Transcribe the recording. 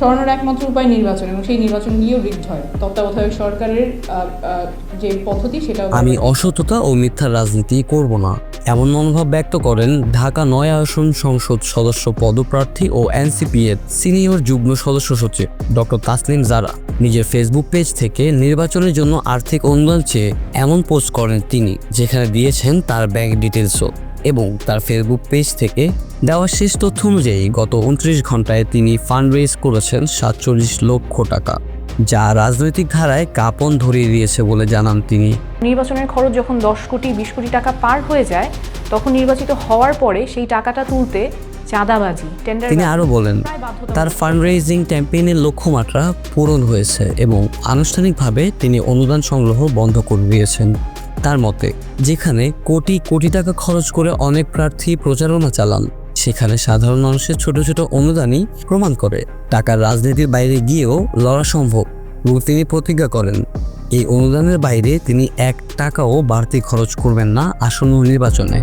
সরানোর একমাত্র উপায় নির্বাচন এবং সেই নির্বাচন গিয়েও রিগ্ড হয়। তত্ত্বাবধায়ক সরকারের যে পদ্ধতি সেটা আমি অসততা ও মিথ্যা রাজনীতি করব না। এমন মনোভাব ব্যক্ত করেন ঢাকা নয় আসন সংসদ সদস্য পদপ্রার্থী ও এনসিপি এর সিনিয়র যুগ্ম সদস্য সচিব ডক্টর তাসলিম জারা। নিজের ফেসবুক পেজ থেকে নির্বাচনের জন্য আর্থিক অনুদান চেয়ে এমন পোস্ট করেন তিনি, যেখানে দিয়েছেন তার ব্যাংক ডিটেলসও। এবং তার ফেসবুক পেজ থেকে দেওয়া শেষ তথ্য অনুযায়ী গত উনত্রিশ ঘন্টায় তিনি ফান্ড রেজ করেছেন সাতচল্লিশ লক্ষ টাকা যা রাজনৈতিক ধারায় কাঁপন ধরিয়ে দিয়েছে বলে জানান তিনি। নির্বাচনের খরচ যখন দশ কোটি বিশ কোটি টাকা পার হয়ে যায় তখন নির্বাচিত হওয়ার পরে সেই টাকাটা তুলতে চাঁদাবাজি তিনি আরও বলেন তার ফান্ড রেজিং ক্যাম্পেইনের লক্ষ্যমাত্রা পূরণ হয়েছে এবং আনুষ্ঠানিকভাবে তিনি অনুদান সংগ্রহ বন্ধ করে দিয়েছেন। তার মতে, যেখানে কোটি কোটি টাকা খরচ করে অনেক প্রার্থী প্রচারণা চালান, সেখানে সাধারণ মানুষের ছোট ছোট অনুদানই প্রমাণ করে। টাকার রাজনীতির বাইরে গিয়েও লড়া সম্ভব এবং তিনি প্রতিজ্ঞা করেন। এই অনুদানের বাইরে তিনি এক টাকাও বাড়তি খরচ করবেন না আসন্ন নির্বাচনে।